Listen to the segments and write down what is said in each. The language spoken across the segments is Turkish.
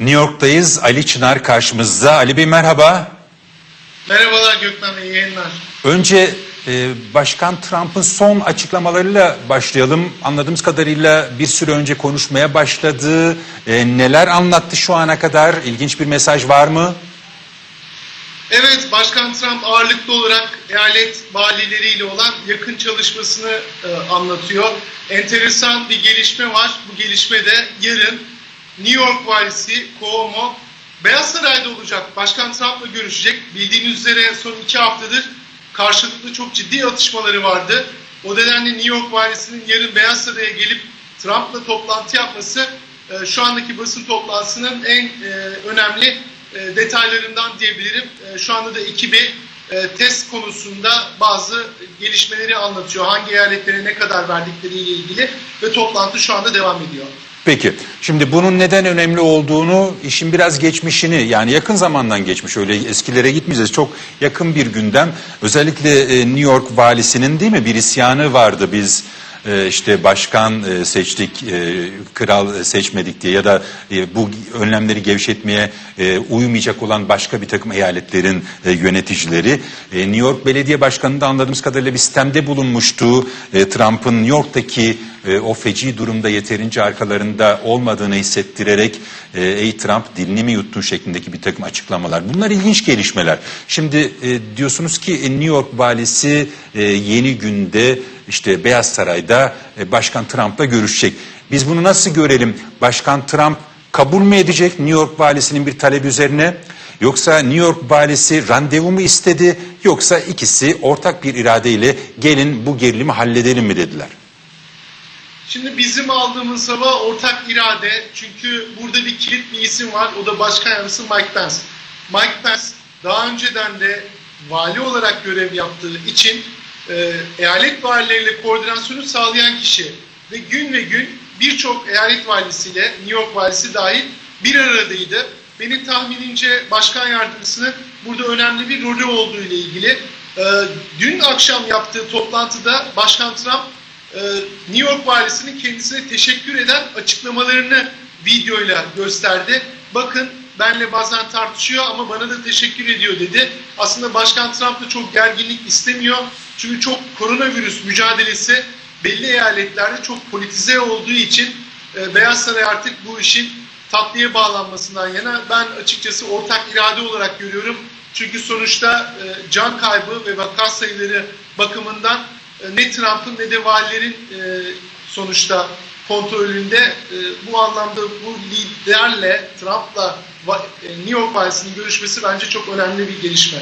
New York'tayız. Ali Çınar karşımızda. Ali Bey merhaba. Merhabalar Gökmen Bey, iyi yayınlar. Önce e, Başkan Trump'ın son açıklamalarıyla başlayalım. Anladığımız kadarıyla bir süre önce konuşmaya başladı. E, neler anlattı şu ana kadar? İlginç bir mesaj var mı? Evet, Başkan Trump ağırlıklı olarak eyalet valileriyle olan yakın çalışmasını e, anlatıyor. Enteresan bir gelişme var. Bu gelişme de yarın New York valisi Cuomo Beyaz Saray'da olacak. Başkan Trump'la görüşecek. Bildiğiniz üzere son iki haftadır karşılıklı çok ciddi atışmaları vardı. O nedenle New York valisinin yarın Beyaz Saray'a gelip Trump'la toplantı yapması e, şu andaki basın toplantısının en e, önemli e, detaylarından diyebilirim. Şu anda da ekibi test konusunda bazı gelişmeleri anlatıyor. Hangi eyaletlere ne kadar verdikleriyle ilgili ve toplantı şu anda devam ediyor. Peki. Şimdi bunun neden önemli olduğunu, işin biraz geçmişini yani yakın zamandan geçmiş öyle eskilere gitmeyeceğiz. Çok yakın bir gündem. Özellikle e, New York valisinin değil mi bir isyanı vardı biz e, işte başkan e, seçtik, e, kral seçmedik diye ya da bu önlemleri gevşetmeye uymayacak olan başka bir takım eyaletlerin yöneticileri. New York Belediye Başkanı da anladığımız kadarıyla bir sistemde bulunmuştu. E, Trump'ın New York'taki o feci durumda yeterince arkalarında olmadığını hissettirerek e, ey Trump dilini mi yuttun şeklindeki bir takım açıklamalar. Bunlar ilginç gelişmeler. Şimdi diyorsunuz ki New York valisi yeni günde işte Beyaz Saray'da e, Başkan Trump'la görüşecek. Biz bunu nasıl görelim? Başkan Trump kabul mü edecek New York valisinin bir talebi üzerine? Yoksa New York valisi randevu mu istedi? Yoksa ikisi ortak bir iradeyle gelin bu gerilimi halledelim mi dediler? Şimdi bizim aldığımız hava ortak irade. Çünkü burada bir kilit bir isim var. O da başkan yardımcısı Mike Pence. Mike Pence daha önceden de vali olarak görev yaptığı için e, eyalet valileriyle koordinasyonu sağlayan kişi. Ve gün ve gün birçok eyalet valisiyle New York valisi dahil bir aradaydı. Benim tahminimce başkan yardımcısının burada önemli bir rolü olduğu ile ilgili. E, dün akşam yaptığı toplantıda Başkan Trump e, New York valisinin kendisine teşekkür eden açıklamalarını videoyla gösterdi. Bakın benle bazen tartışıyor ama bana da teşekkür ediyor dedi. Aslında Başkan Trump da çok gerginlik istemiyor. Çünkü çok koronavirüs mücadelesi belli eyaletlerde çok politize olduğu için e, Beyaz Saray artık bu işin tatlıya bağlanmasından yana ben açıkçası ortak irade olarak görüyorum. Çünkü sonuçta e, can kaybı ve vaka sayıları bakımından e, ne Trump'ın ne de valilerin e, sonuçta kontrolünde e, bu anlamda bu liderle Trump'la e, New York valisinin görüşmesi bence çok önemli bir gelişme.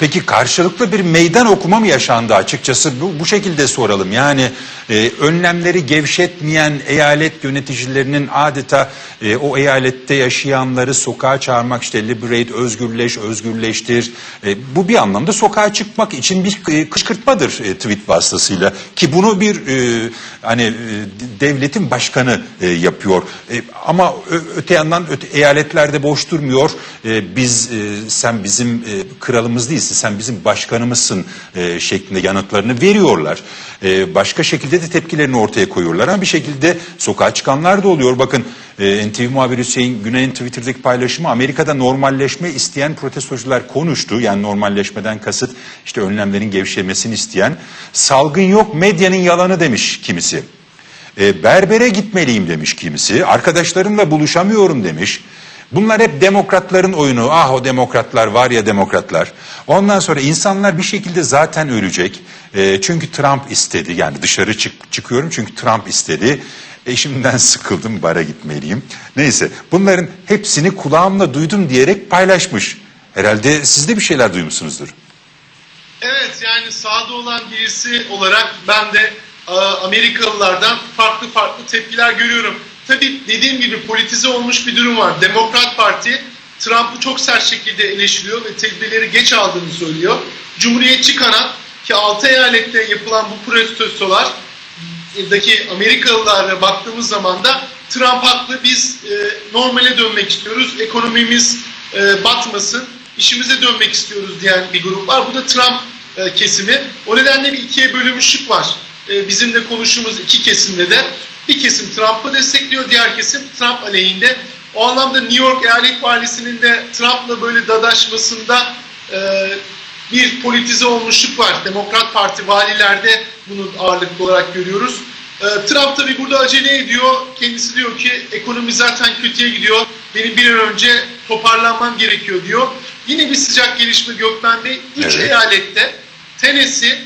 Peki karşılıklı bir meydan okuma mı yaşandı açıkçası? Bu, bu şekilde soralım. Yani e, önlemleri gevşetmeyen eyalet yöneticilerinin adeta e, o eyalette yaşayanları sokağa çağırmak işte liberate, özgürleş, özgürleştir. E, bu bir anlamda sokağa çıkmak için bir e, kışkırtmadır e, tweet vasıtasıyla. Ki bunu bir e, hani e, devletin başkanı e, yapıyor. E, ama öte yandan öte, eyaletlerde boş durmuyor. E, biz e, sen bizim e, kralımız değilsin, sen bizim başkanımızsın e, şeklinde yanıtlarını veriyorlar. E, başka şekilde de tepkilerini ortaya koyuyorlar. Ama bir şekilde sokağa çıkanlar da oluyor. Bakın e, NTV muhabiri Hüseyin Güney'in Twitter'daki paylaşımı Amerika'da normalleşme isteyen protestocular konuştu. Yani normalleşmeden kasıt işte önlemlerin gevşemesini isteyen. Salgın yok medyanın yalanı demiş kimisi. E, berbere gitmeliyim demiş kimisi. Arkadaşlarımla buluşamıyorum demiş. Bunlar hep demokratların oyunu. Ah o demokratlar var ya demokratlar. Ondan sonra insanlar bir şekilde zaten ölecek. E, çünkü Trump istedi. Yani dışarı çık, çıkıyorum çünkü Trump istedi. Eşimden sıkıldım bara gitmeliyim. Neyse bunların hepsini kulağımla duydum diyerek paylaşmış. Herhalde siz de bir şeyler duymuşsunuzdur. Evet yani sahada olan birisi olarak ben de e, Amerikalılardan farklı farklı tepkiler görüyorum. Tabii dediğim gibi politize olmuş bir durum var. Demokrat Parti Trump'ı çok sert şekilde eleştiriyor ve tedbirleri geç aldığını söylüyor. Cumhuriyetçi kanat ki 6 eyalette yapılan bu protestolar daki Amerikalılara baktığımız zaman da Trump haklı biz e, normale dönmek istiyoruz. Ekonomimiz e, batmasın. işimize dönmek istiyoruz diyen bir grup var. Bu da Trump e, kesimi. O nedenle bir ikiye bölünmüşlük var. E, bizim de konuştuğumuz iki kesimde de bir kesim Trump'ı destekliyor, diğer kesim Trump aleyhinde. O anlamda New York eyalet valisinin de Trump'la böyle dadaşmasında e, bir politize olmuşluk var. Demokrat Parti valilerde bunu ağırlıklı olarak görüyoruz. E, Trump tabi burada acele ediyor. Kendisi diyor ki ekonomi zaten kötüye gidiyor. Benim bir an önce toparlanmam gerekiyor diyor. Yine bir sıcak gelişme Gökmen Bey. Üç Evet. eyalette Tennessee,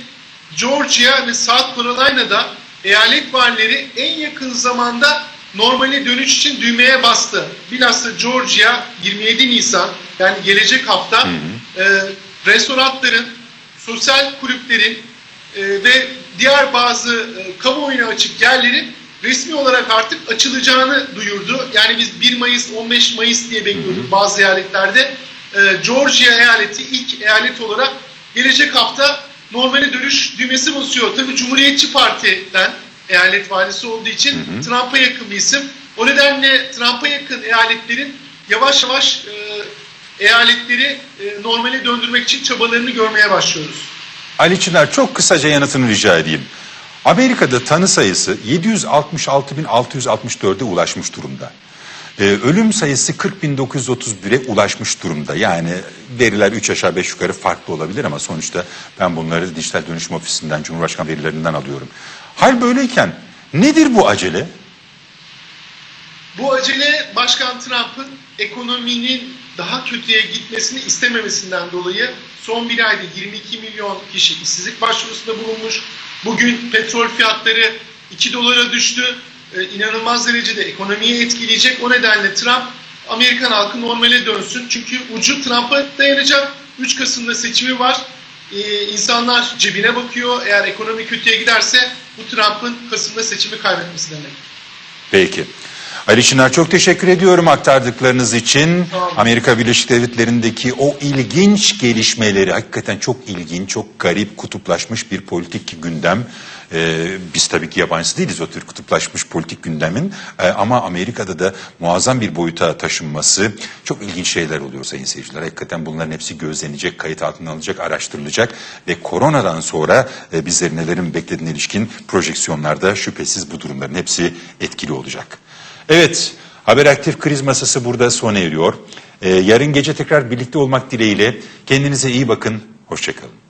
Georgia ve South Carolina'da eyalet valileri en yakın zamanda normale dönüş için düğmeye bastı. Bilhassa Georgia 27 Nisan yani gelecek hafta e, restoranların, sosyal kulüplerin e, ve diğer bazı e, kamuoyuna açık yerlerin resmi olarak artık açılacağını duyurdu. Yani biz 1 Mayıs, 15 Mayıs diye bekliyorduk bazı eyaletlerde. E, Georgia eyaleti ilk eyalet olarak gelecek hafta normale dönüş düğmesi basıyor. Tabii Cumhuriyetçi Parti'den eyalet valisi olduğu için Trump'a yakın bir isim. O nedenle Trump'a yakın eyaletlerin yavaş yavaş e, eyaletleri e, normale döndürmek için çabalarını görmeye başlıyoruz. Ali Çınar çok kısaca yanıtını rica edeyim. Amerika'da tanı sayısı 766.664'e ulaşmış durumda. Ee, ölüm sayısı 40.931'e ulaşmış durumda. Yani veriler 3 aşağı 5 yukarı farklı olabilir ama sonuçta ben bunları dijital dönüşüm ofisinden, Cumhurbaşkanı verilerinden alıyorum. Hal böyleyken nedir bu acele? Bu acele Başkan Trump'ın ekonominin daha kötüye gitmesini istememesinden dolayı son bir ayda 22 milyon kişi işsizlik başvurusunda bulunmuş. Bugün petrol fiyatları 2 dolara düştü. Ee, inanılmaz derecede ekonomiyi etkileyecek. O nedenle Trump Amerikan halkı normale dönsün. Çünkü ucu Trump'a dayanacak. 3 Kasım'da seçimi var. Ee, insanlar cebine bakıyor. Eğer ekonomi kötüye giderse bu Trump'ın Kasım'da seçimi kaybetmesi demek. Peki. Ali Çınar çok teşekkür ediyorum aktardıklarınız için. Olun. Amerika Birleşik Devletleri'ndeki o ilginç gelişmeleri hakikaten çok ilginç, çok garip, kutuplaşmış bir politik gündem. Ee, biz tabii ki yabancısı değiliz o tür kutuplaşmış politik gündemin. Ee, ama Amerika'da da muazzam bir boyuta taşınması çok ilginç şeyler oluyor sayın seyirciler. Hakikaten bunların hepsi gözlenecek, kayıt altına alınacak, araştırılacak ve koronadan sonra e, bizleri nelerin beklediğine ilişkin projeksiyonlarda şüphesiz bu durumların hepsi etkili olacak. Evet, Haber Aktif Kriz Masası burada sona eriyor. Ee, yarın gece tekrar birlikte olmak dileğiyle kendinize iyi bakın, hoşçakalın.